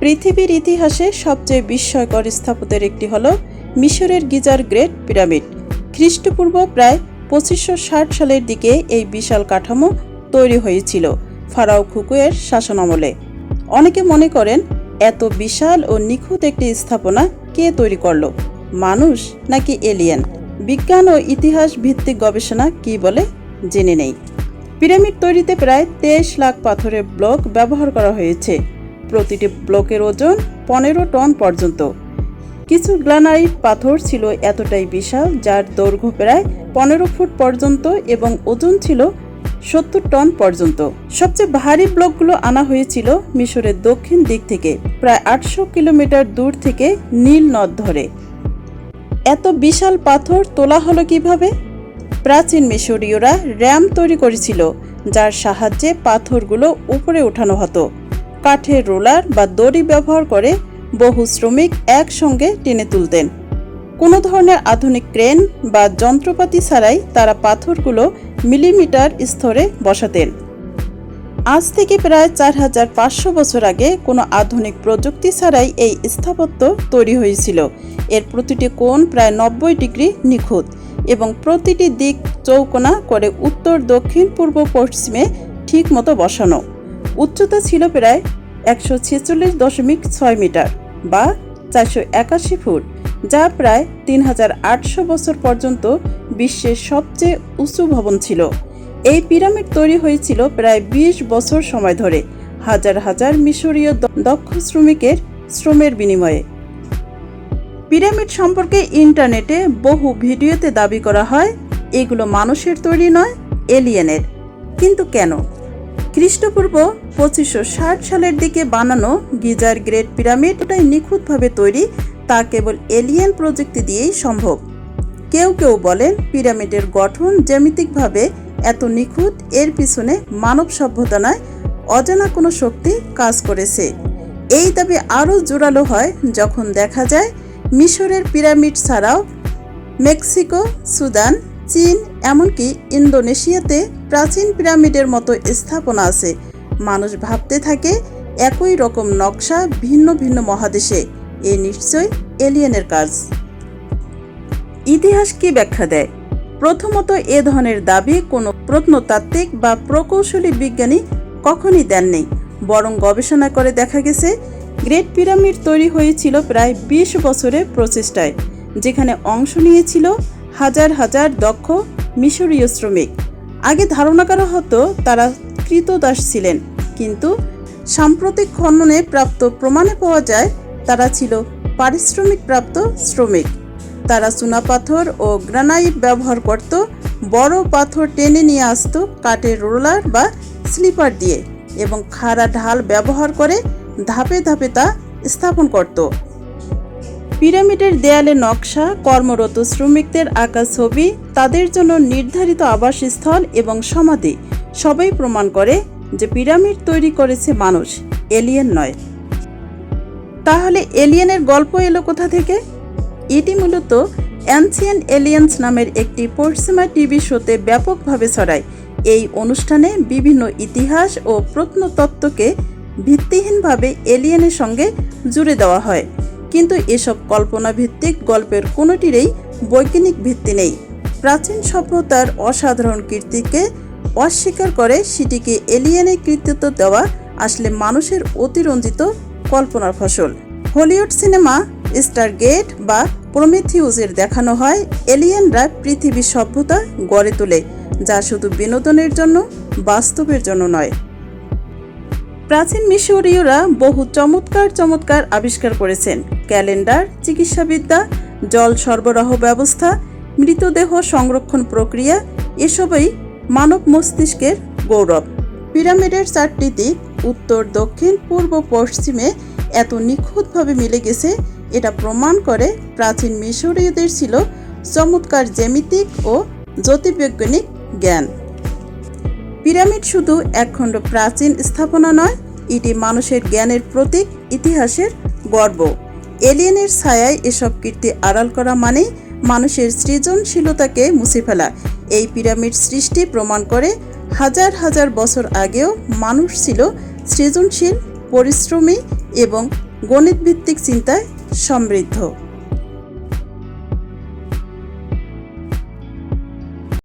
পৃথিবীর ইতিহাসে সবচেয়ে বিস্ময়কর স্থাপত্যের একটি হল মিশরের গিজার গ্রেট পিরামিড। খ্রিস্টপূর্ব প্রায় পঁচিশশো ষাট সালের দিকে এই বিশাল কাঠামো তৈরি হয়েছিল ফারাও খুকুয়ের শাসনামলে অনেকে মনে করেন, এত বিশাল ও নিখুঁত একটি স্থাপনা কে তৈরি করল? মানুষ নাকি এলিয়েন? বিজ্ঞান ও ইতিহাস ভিত্তিক গবেষণা কি বলে? জেনে নেই। পিরামিড তৈরিতে প্রায় তেইশ লাখ পাথরের ব্লক ব্যবহার করা হয়েছে। প্রতিটি ব্লকের ওজন পনেরো টন পর্যন্ত। কিছু গ্রানাইট পাথর ছিল এতটাই বিশাল, যার দৈর্ঘ্য প্রায় পনেরো ফুট পর্যন্ত এবং ওজন ছিল সত্তর টন পর্যন্ত। সবচেয়ে ভারী ব্লকগুলো আনা হয়েছিল মিশরের দক্ষিণ দিক থেকে, প্রায় আটশো কিলোমিটার দূর থেকে নীল নদ ধরে। এত বিশাল পাথর তোলা হলো কীভাবে? প্রাচীন মিশরীয়রা র্যাম তৈরি করেছিল, যার সাহায্যে পাথরগুলো উপরে ওঠানো হতো। কাঠের রোলার বা দড়ি ব্যবহার করে বহু শ্রমিক একসঙ্গে টেনে তুলতেন। কোনো ধরনের আধুনিক ক্রেন বা যন্ত্রপাতি ছাড়াই তারা পাথরগুলো মিলিমিটার স্তরে বসাতেন। আজ থেকে প্রায় চার হাজার পাঁচশো বছর আগে কোনো আধুনিক প্রযুক্তি ছাড়াই এই স্থাপত্য তৈরি হয়েছিল। এর প্রতিটি কোণ প্রায় নব্বই ডিগ্রি নিখুঁত এবং প্রতিটি দিক চৌকোনা করে উত্তর, দক্ষিণ, পূর্ব, পশ্চিমে ঠিক মতো বসানো। উচ্চতা ছিল প্রায় একশো ছেচল্লিশ দশমিক ছয় মিটার বা চারশো একাশি ফুট, যা প্রায় তিন হাজার আটশো বছর পর্যন্ত বিশ্বের সবচেয়ে উঁচু ভবন ছিল। এই পিরামিড তৈরি হয়েছিল প্রায় ২০ বছর সময় ধরে, হাজার হাজার মিশরীয় দক্ষ শ্রমিকের শ্রমের বিনিময়ে। পিরামিড সম্পর্কে ইন্টারনেটে বহু ভিডিওতে দাবি করা হয়, এগুলো মানুষের তৈরি নয়, এলিয়েনের। কিন্তু কেন? খ্রিস্টপূর্ব পঁচিশশো ষাট সালের দিকে বানানো গিজার গ্রেট পিরামিড ওটাই নিখুঁতভাবে তৈরি, তা কেবল এলিয়েন প্রযুক্তি দিয়েই সম্ভব। কেউ কেউ বলেন পিরামিডের গঠন জ্যামিতিকভাবে এত নিখুঁত, এর পিছনে মানব সভ্যতা নয় অজানা কোনো শক্তি কাজ করেছে। এই দাবি আরও জোরালো হয় যখন দেখা যায় মিশরের পিরামিড ছাড়াও মেক্সিকো, সুদান, চীন, এমনকি ইন্দোনেশিয়াতে প্রাচীন পিরামিডের মতো স্থাপনা আছে। মানুষ ভাবতে থাকে, একই রকম নকশা ভিন্ন ভিন্ন মহাদেশে। এ নিশ্চয় এলিয়েনের কাজ। ইতিহাস কি ব্যাখ্যা দেয়? প্রথমত এ ধরনের দাবি কোনো প্রত্নতাত্ত্বিক বা প্রকৌশলী বিজ্ঞানী কখনই দেননি। বরং গবেষণা করে দেখা গেছে, গ্রেট পিরামিড তৈরি হয়েছিল প্রায় বিশ বছরের প্রচেষ্টায়, যেখানে অংশ নিয়েছিল হাজার হাজার দক্ষ মিশরীয় শ্রমিক। আগে ধারণা করা হতো তারা কৃতদাস ছিলেন, কিন্তু সাম্প্রতিক খননে প্রাপ্ত প্রমাণে পাওয়া যায় তারা ছিল পারিশ্রমিক প্রাপ্ত শ্রমিক। তারা চুনাপাথর ও গ্রানাইট ব্যবহার করত, বড় পাথর টেনে নিয়ে আসতো কাঠের রোলার বা স্লিপার দিয়ে এবং খাড়া ঢাল ব্যবহার করে ধাপে ধাপে তা স্থাপন করত। পিরামিডের দেয়ালে নকশা, কর্মরত শ্রমিকদের আঁকা ছবি, তাদের জন্য নির্ধারিত আবাসস্থল এবং সমাধি। সবই প্রমাণ করে যে পিরামিড তৈরি করেছে মানুষ, এলিয়েন নয়। তাহলে এলিয়েনের গল্প এলো কোথা থেকে? এটি মূলত অ্যানসিয়েন এলিয়েন্স নামের একটি পশ্চিমা টিভি শোতে ব্যাপকভাবে ছড়ায়। এই অনুষ্ঠানে বিভিন্ন ইতিহাস ও প্রত্নতত্ত্বকে ভিত্তিহীনভাবে এলিয়েনের সঙ্গে জুড়ে দেওয়া হয়। কিন্তু এসব কল্পনা ভিত্তিক গল্পের কোনোটিরই বৈজ্ঞানিক ভিত্তি নেই। প্রাচীন সভ্যতার অসাধারণ কীর্তিকে অস্বীকার করে সেটিকে এলিয়েনের কৃতিত্ব দেওয়া আসলে মানুষের অতিরঞ্জিত কল্পনার ফসল। হলিউড সিনেমা স্টার গেট বা প্রমেথিউসের দেখানো হয় এলিয়েনরা পৃথিবী সভ্যতা গড়ে তোলে, যা শুধু বিনোদনের জন্য, বাস্তবের জন্য নয়। প্রাচীন মিশরীয়রা বহু চমৎকার চমৎকার আবিষ্কার করেছেন। ক্যালেন্ডার, চিকিৎসাবিদ্যা, জল সরবরাহ ব্যবস্থা, মৃতদেহ সংরক্ষণ প্রক্রিয়া, এসবই মানব মস্তিষ্কের গৌরব। পিরামিডের চারটি দিক, উত্তর, দক্ষিণ, পূর্ব, পশ্চিমে এত নিখুঁতভাবে মিলে গেছে, এটা প্রমাণ করে প্রাচীন মিশরীয়দের ছিল চমৎকার জ্যামিতিক ও জ্যোতির্বৈজ্ঞানিক জ্ঞান। পিরামিড শুধু একখণ্ড প্রাচীন স্থাপনা নয়, এটি মানুষের জ্ঞানের প্রতীক, ইতিহাসের গর্ব। এলিয়েনের ছায়ায় এসব কীর্তি আড়াল করা মানেই মানুষের সৃজনশীলতাকে মুছে ফেলা। এই পিরামিড সৃষ্টি প্রমাণ করে হাজার হাজার বছর আগেও মানুষ ছিল সৃজনশীল, পরিশ্রমী এবং গণিতভিত্তিক চিন্তায় সমৃদ্ধ।